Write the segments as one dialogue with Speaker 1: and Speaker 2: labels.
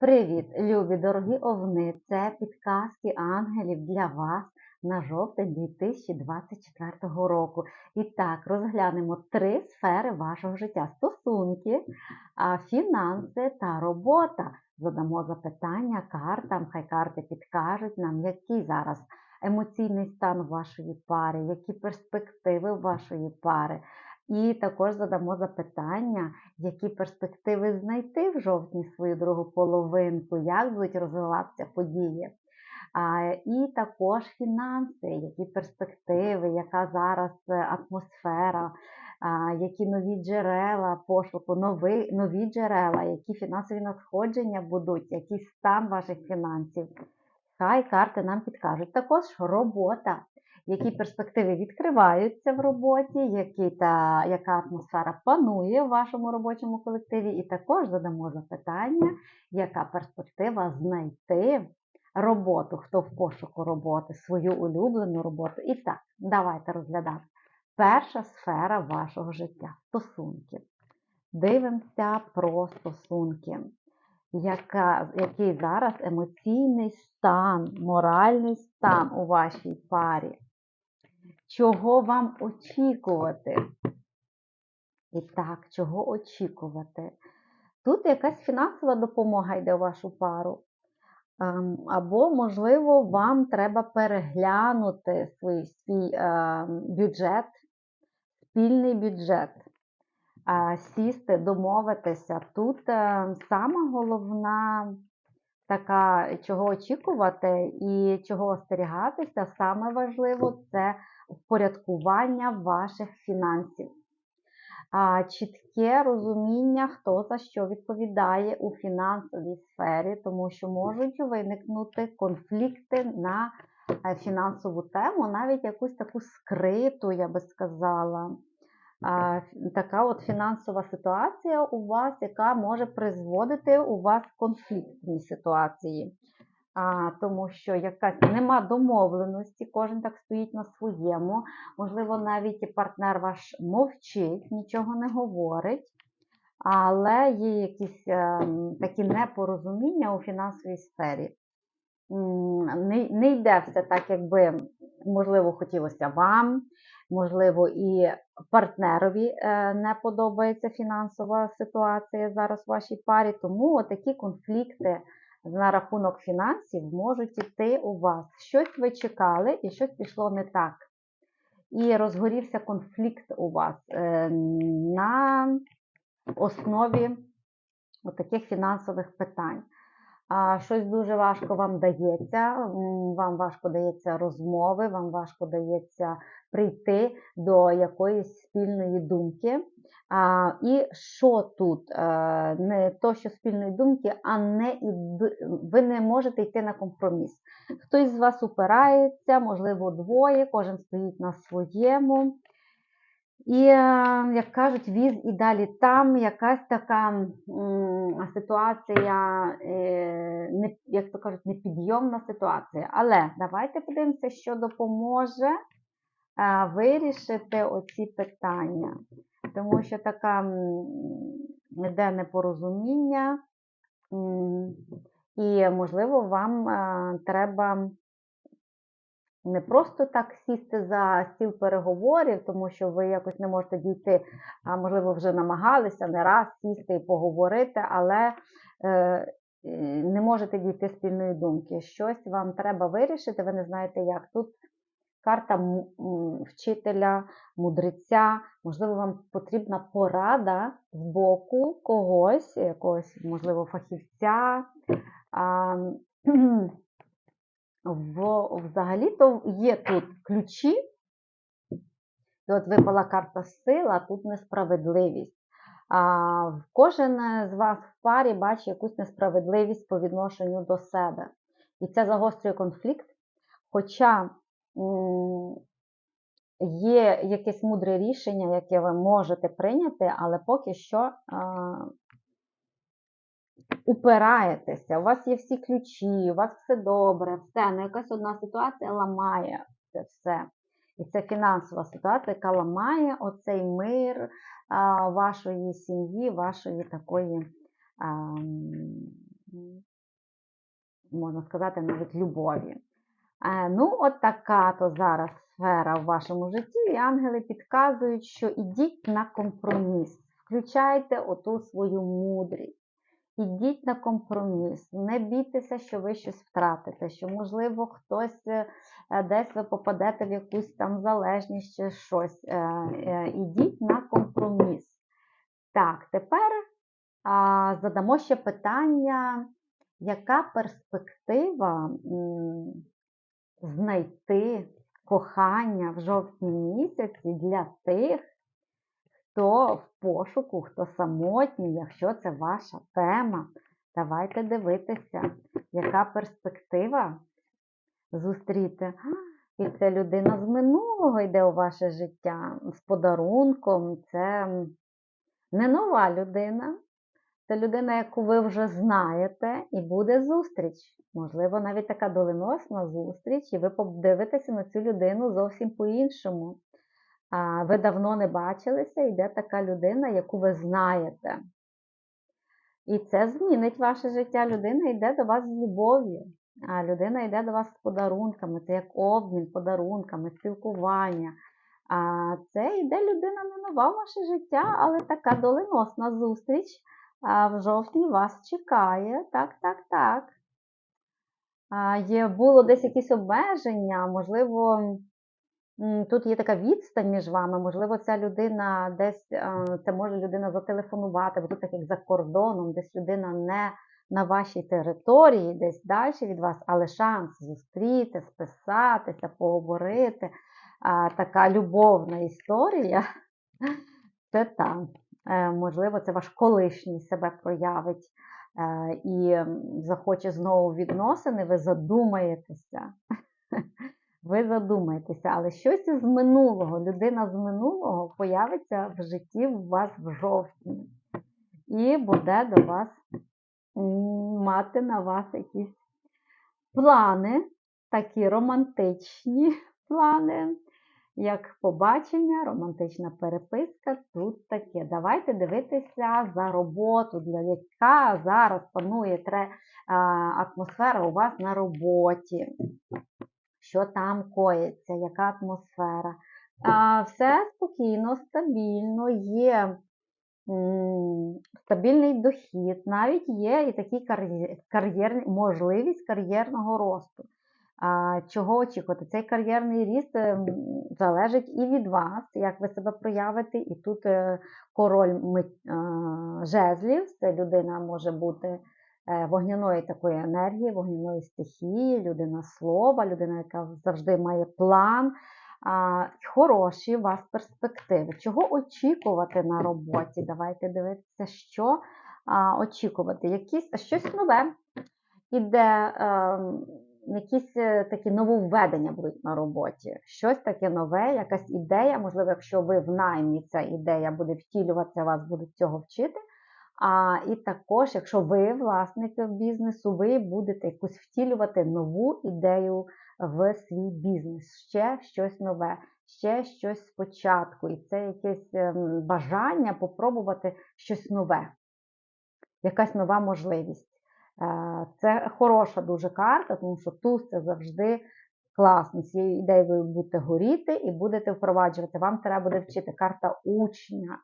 Speaker 1: Привіт, любі дорогі овни! Це підказки ангелів для вас на жовтень 2024 року. І так, розглянемо три сфери вашого життя: стосунки, фінанси та робота. Задамо запитання картам, хай карти підкажуть нам, який зараз емоційний стан вашої пари, які перспективи вашої пари. І також задамо запитання, які перспективи знайти в жовтні свою другу половинку, як будуть розвиватися події. А, І також фінанси, які перспективи, яка зараз е, атмосфера, а, які нові джерела пошуку, нові, нові джерела, які фінансові надходження будуть, який стан ваших фінансів. Хай карти нам підкажуть. Також робота які перспективи відкриваються в роботі, які та, яка атмосфера панує в вашому робочому колективі, і також задамо запитання, яка перспектива знайти роботу, хто в пошуку роботи, свою улюблену роботу. І так, давайте розглядати. Перша сфера вашого життя стосунки. Дивимося про стосунки. Яка, Який зараз емоційний стан, моральний стан у вашій парі? Чого вам очікувати. І так, чого очікувати? Тут якась фінансова допомога йде в вашу пару. Ем, або, можливо, вам треба переглянути свій, свій ем, бюджет, спільний бюджет, сісти, домовитися. Тут ем, сама головна така, чого очікувати і чого остерігатися, саме важливо це впорядкування ваших фінансів. Чітке розуміння, хто за що відповідає у фінансовій сфері, тому що можуть виникнути конфлікти на е, фінансову тему, навіть якусь таку скриту, я би сказала. Така от фінансова ситуація у вас, яка може призводити у вас конфліктні ситуації а, тому що якась нема домовленості, кожен так стоїть на своєму. Можливо, навіть партнер ваш мовчить, нічого не говорить, але є якісь е, такі непорозуміння у фінансовій сфері. Не, не йде все так, якби, можливо, хотілося вам. Можливо, і партнерові е, не подобається фінансова ситуація зараз в вашій парі, тому такі конфлікти на рахунок фінансів можуть іти у вас. Щось ви чекали і щось пішло не так. І розгорівся конфлікт у вас е, на основі таких фінансових питань щось дуже важко вам дається, вам важко дається розмови, вам важко дається прийти до якоїсь спільної думки. І що тут? А, не то, що спільної думки, а не ви не можете йти на компроміс. Хтось з вас упирається, можливо, двоє, кожен стоїть на своєму. І, е, як кажуть, віз і далі там якась така ситуація, е, не, як то кажуть, непідйомна ситуація. Але давайте подивимося, що допоможе е, вирішити оці питання. Тому що така йде непорозуміння, і, можливо, вам треба не просто так сісти за стіл переговорів, тому що ви якось не можете дійти, а можливо, вже намагалися не раз сісти і поговорити, але е, не можете дійти спільної думки. Щось вам треба вирішити, ви не знаєте як. Тут карта вчителя, мудреця, можливо, вам потрібна порада з боку когось, якогось, можливо, фахівця. Взагалі-то є тут ключі. От випала карта сила, тут несправедливість. А, Кожен з вас в парі бачить якусь несправедливість по відношенню до себе. І це загострює конфлікт. Хоча є якесь мудре рішення, яке ви можете прийняти, але поки що упираєтеся, у вас є всі ключі, у вас все добре, все, ну якась одна ситуація ламає це все. І це фінансова ситуація, яка ламає оцей мир а, вашої сім'ї, вашої такої а, можна сказати, навіть любові. Е, Ну, от така то зараз сфера в вашому житті, і ангели підказують, що ідіть на компроміс, включайте оту свою мудрість. Ідіть на компроміс, не бійтеся, що ви щось втратите, що, можливо, хтось е, е, десь ви попадете в якусь там залежність чи щось. Е, Ідіть на компроміс. Так, тепер а, задамо ще питання, яка перспектива знайти кохання в жовтні місяці для тих, хто в пошуку, хто самотній, якщо це ваша тема. Давайте дивитися, яка перспектива зустріти. І це людина з минулого йде у ваше життя з подарунком. Це не нова людина. Це людина, яку ви вже знаєте, і буде зустріч. Можливо, навіть така доленосна зустріч, і ви подивитеся на цю людину зовсім по-іншому. Ви давно не бачилися, йде така людина, яку ви знаєте. І це змінить ваше життя. Людина йде до вас з любов'ю, людина йде до вас з подарунками. Це як обмін подарунками, спілкування. А це йде людина не нова в ваше життя, але така доленосна зустріч. В жовтні вас чекає. Так, так, так. Є, було десь якісь обмеження, можливо, тут є така відстань між вами, можливо, ця людина десь, е, це може людина зателефонувати, бо тут так як за кордоном, десь людина не на вашій території, десь далі від вас, але шанс зустріти, списатися, поговорити. А, Така любовна історія. Це там. Е, Можливо, це ваш колишній себе проявить е, і захоче знову відносини, ви задумаєтеся. Ви задумаєтеся, але щось із минулого, людина з минулого появиться в житті у вас в жовтні. І буде до вас мати на вас якісь плани, такі романтичні плани, як побачення, романтична переписка. Тут таке. Давайте дивитися за роботу, для яка зараз панує атмосфера у вас на роботі. Що там коїться, яка атмосфера. А, все спокійно, стабільно, є стабільний дохід, навіть є і такий кар'єр, кар'єрний, можливість кар'єрного росту. А, чого очікувати? Цей кар'єрний ріст ем, залежить і від вас, як ви себе проявите. І тут е, король е, жезлів, це людина може бути е, вогняної такої енергії, вогняної стихії, людина слова, людина, яка завжди має план. Хороші у вас перспективи. Чого очікувати на роботі? Давайте дивитися, що очікувати. Якісь, щось нове. Іде ем, якісь е, такі нововведення будуть на роботі. Щось таке нове, якась ідея. Можливо, якщо ви в наймі, ця ідея буде втілюватися, вас будуть цього вчити. А, і також, якщо ви власник бізнесу, ви будете якусь втілювати нову ідею в свій бізнес, ще щось нове, ще щось спочатку. І це якесь ем, бажання попробувати щось нове, якась нова можливість. Е, Це хороша дуже карта, тому що туз це завжди класно. Цією ідеєю ви будете горіти і будете впроваджувати. Вам треба буде вчити карта учня.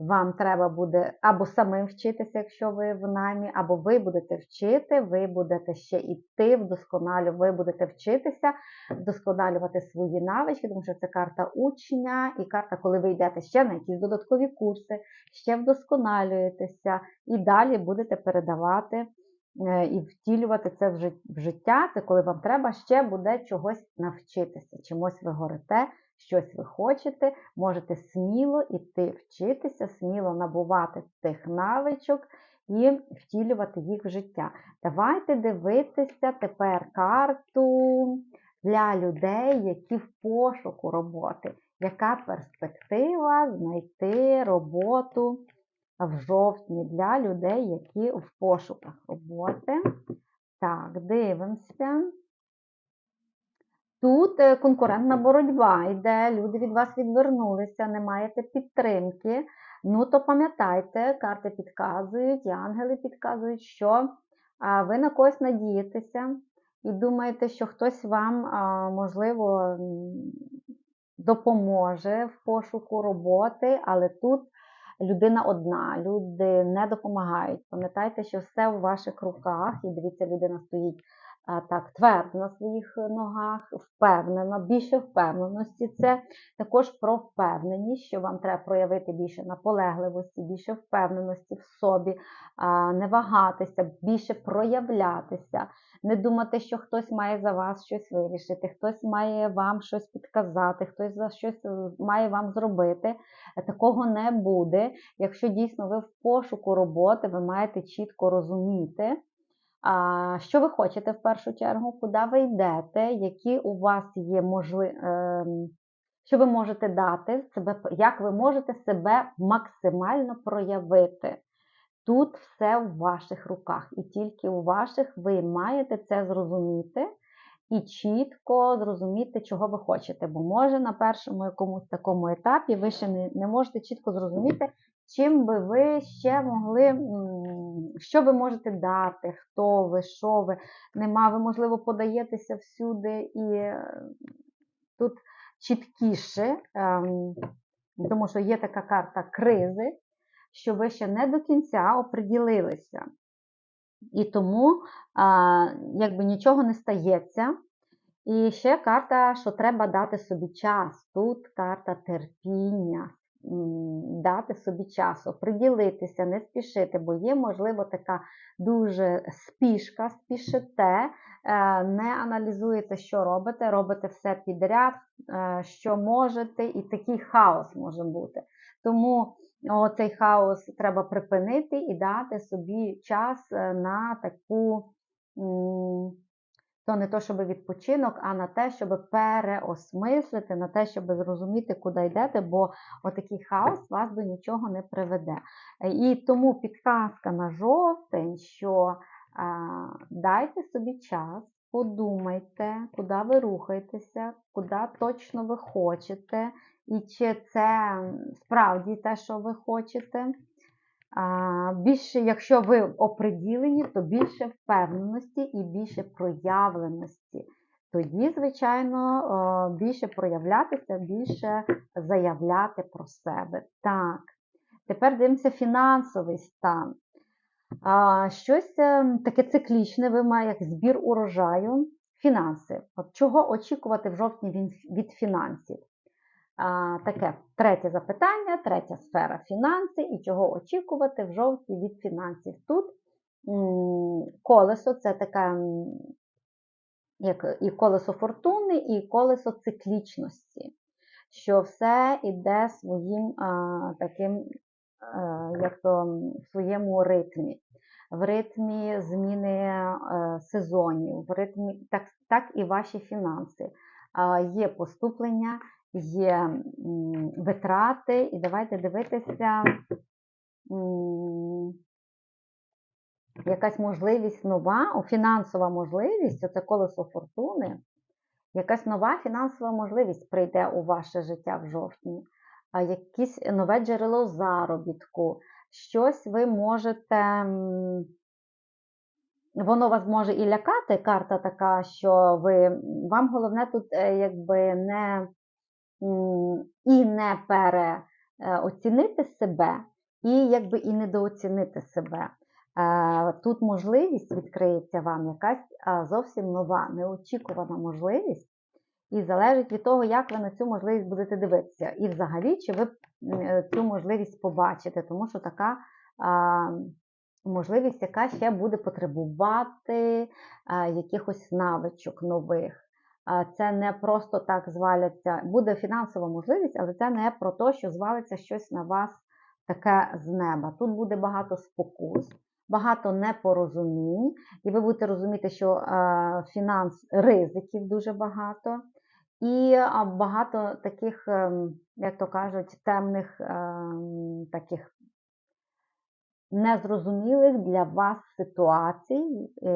Speaker 1: Вам треба буде або самим вчитися, якщо ви в наймі, або ви будете вчити, ви будете ще йти вдосконалю, ви будете вчитися, вдосконалювати свої навички, тому що це карта учня і карта, коли ви йдете ще на якісь додаткові курси, ще вдосконалюєтеся і далі будете передавати і втілювати це в життя. Це коли вам треба ще буде чогось навчитися, чимось ви горите, щось ви хочете, можете сміло іти вчитися, сміло набувати тих навичок і втілювати їх в життя. Давайте дивитися тепер карту для людей, які в пошуку роботи. Яка перспектива знайти роботу в жовтні для людей, які в пошуках роботи? Так, дивимося. Тут е, конкурентна боротьба йде, люди від вас відвернулися, не маєте підтримки. Ну, то пам'ятайте, карти підказують, і ангели підказують, що ви на когось надієтеся і думаєте, що хтось вам, можливо, допоможе в пошуку роботи, але тут людина одна, люди не допомагають. Пам'ятайте, що все в ваших руках, і дивіться, людина стоїть так твердо на своїх ногах, впевнена, більше впевненості. Це також про впевненість, що вам треба проявити більше наполегливості, більше впевненості в собі, не вагатися, більше проявлятися, не думати, що хтось має за вас щось вирішити, хтось має вам щось підказати, хтось за щось е, має вам зробити. Такого не буде. Якщо дійсно ви в пошуку роботи, ви маєте чітко розуміти, що ви хочете в першу чергу, куди ви йдете, які у вас є можливі, що ви можете дати, себе, як ви можете себе максимально проявити. Тут все в ваших руках, і тільки у ваших ви маєте це зрозуміти і чітко зрозуміти, чого ви хочете. Бо може на першому якомусь такому етапі ви ще не можете чітко зрозуміти, чим би ви ще могли, що ви можете дати, хто ви, що ви. Нема, ви, можливо, подаєтеся всюди і е, тут чіткіше, ем, тому що є така карта кризи, що ви ще не до кінця оприділилися. І тому якби нічого не стається. І ще карта, що треба дати собі час. Тут карта терпіння, дати собі час, оприділитися, не спішити, бо є, можливо, така дуже спішка, спішите, е, не аналізуєте, що робите, робите все підряд, е, що можете, і такий хаос може бути. Тому цей хаос треба припинити і дати собі час е, на таку, то не то, щоб відпочинок, а на те, щоб переосмислити, на те, щоб зрозуміти, куди йдете, бо отакий хаос вас до нічого не приведе. І тому підказка на жовтень, що а, дайте собі час. Подумайте, куди ви рухаєтеся, куди точно ви хочете, і чи це справді те, що ви хочете. Більше, Якщо ви оприділені, то більше впевненості і більше проявленості. Тоді, звичайно, більше проявлятися, більше заявляти про себе. Так, тепер дивимося фінансовий стан. Щось ем, таке циклічне, ви маєте як збір урожаю, фінанси. От Чого очікувати в жовтні від фінансів? Таке третє запитання, третя сфера фінанси і чого очікувати в жовтні від фінансів. Тут колесо це таке як і колесо фортуни, і колесо циклічності, що все йде своїм таким, як то в своєму ритмі. В ритмі зміни сезонів, в ритмі так, так і ваші фінанси. Є поступлення, є витрати, і давайте дивитися якась можливість нова, фінансова можливість, це колесо фортуни, якась нова фінансова можливість прийде у ваше життя в жовтні, якесь нове джерело заробітку, щось ви можете. Воно вас може і лякати, карта така, що ви, вам головне тут е, якби не і не переоцінити себе, і якби і недооцінити себе. Е, тут можливість відкриється вам якась зовсім нова, неочікувана можливість, і залежить від того, як ви на цю можливість будете дивитися. І взагалі, чи ви е, цю можливість побачите, тому що така можливість, яка ще буде потребувати якихось навичок нових. Це не просто так зваляться. Буде фінансова можливість, але це не про те, що звалиться щось на вас таке з неба. Тут буде багато спокус, багато непорозумінь, і ви будете розуміти, що фінанс ризиків дуже багато. І багато таких, ем, як то кажуть, темних ем, таких незрозумілих для вас ситуацій, е,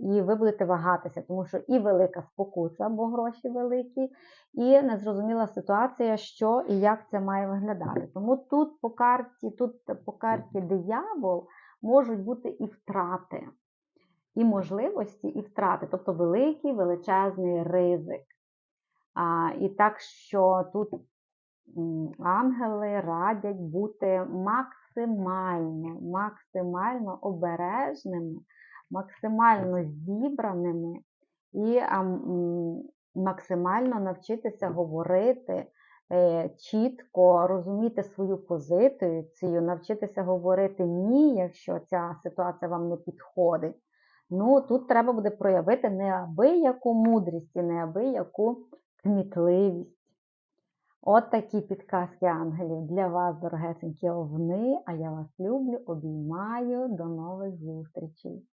Speaker 1: і ви будете вагатися, тому що і велика спокуса, бо гроші великі, і незрозуміла ситуація, що і як це має виглядати. Тому тут по карті, тут по карті диявол можуть бути і втрати. і можливості, і втрати, тобто великий величезний ризик. А, І так що тут ангели радять бути максимально, максимально обережними, максимально зібраними і максимально навчитися говорити е, чітко, розуміти свою позицію, навчитися говорити ні, якщо ця ситуація вам не підходить. Ну, тут треба буде проявити неабияку мудрість і неабияку кмітливість. От такі підказки ангелів для вас, дорогесенькі овни. А я вас люблю, обіймаю. До нових зустрічей!